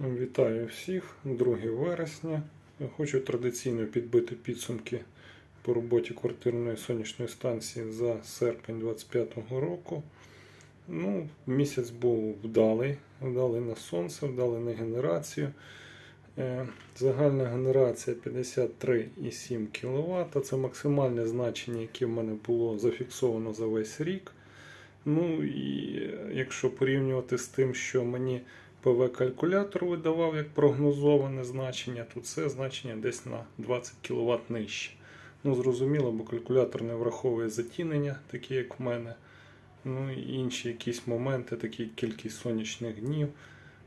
Вітаю всіх, 2 вересня. Хочу традиційно підбити підсумки по роботі квартирної сонячної станції за серпень 2025 року. Ну, місяць був вдалий, вдалий на сонце, вдалий на генерацію. Е, Загальна генерація 53,7 кВт. Це максимальне значення, яке в мене було зафіксовано за весь рік. Ну і е, якщо порівнювати з тим, що мені ПВ-калькулятор видавав як прогнозоване значення, то це значення десь на 20 кВт нижче. Ну, зрозуміло, бо калькулятор не враховує затінення, такі як в мене. Ну і інші якісь моменти, такі як кількість сонячних днів,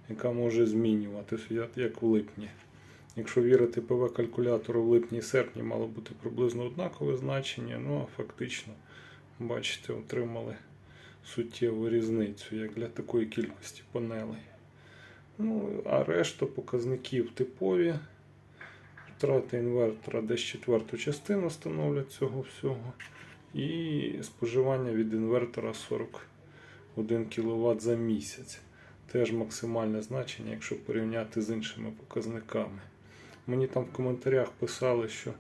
яка може змінюватися, як- в липні. Якщо вірити ПВ-калькулятору, в липні і серпні мало бути приблизно однакове значення, ну а фактично, бачите, отримали суттєву різницю, як для такої кількості панелей. Ну, а решта показників типові. Втрати інвертора десь четверту частину становлять цього всього. І споживання від інвертора 41 кВт за місяць. Теж максимальне значення, якщо порівняти з іншими показниками. Мені там в коментарях писали, що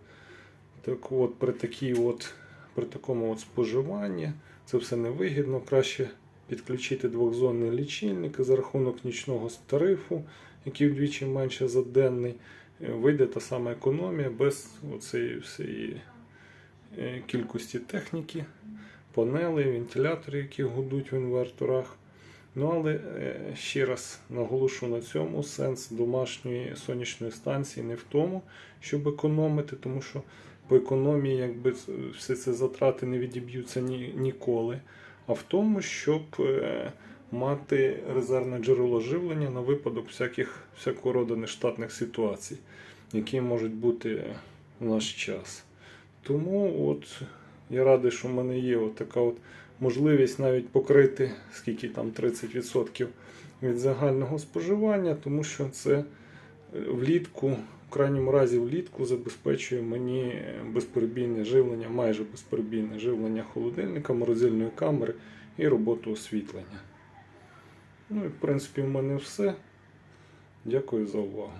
так от, при, такій от, при такому от споживанні це все невигідно. Краще підключити двохзонний лічильник за рахунок нічного тарифу, який вдвічі менше за денний, е, вийде та сама економія без оцеї всієї е, кількості техніки, панелей, вентиляторів, які гудуть в інверторах. Ну, але е, ще раз наголошу на цьому сенс домашньої сонячної станції не в тому, щоб економити, тому що по економії якби всі ці затрати не відіб'ються ні, ніколи, а в тому, щоб е, мати резервне джерело живлення на випадок всяких, всякого роду нештатних ситуацій, які можуть бути в наш час. Тому от я радий, що в мене є от така от можливість навіть покрити скільки там 30% від загального споживання, тому що це е, влітку, в крайньому разі влітку забезпечує мені безперебійне живлення, майже безперебійне живлення холодильника, морозильної камери і роботу освітлення. Ну і в принципі в мене все. Дякую за увагу.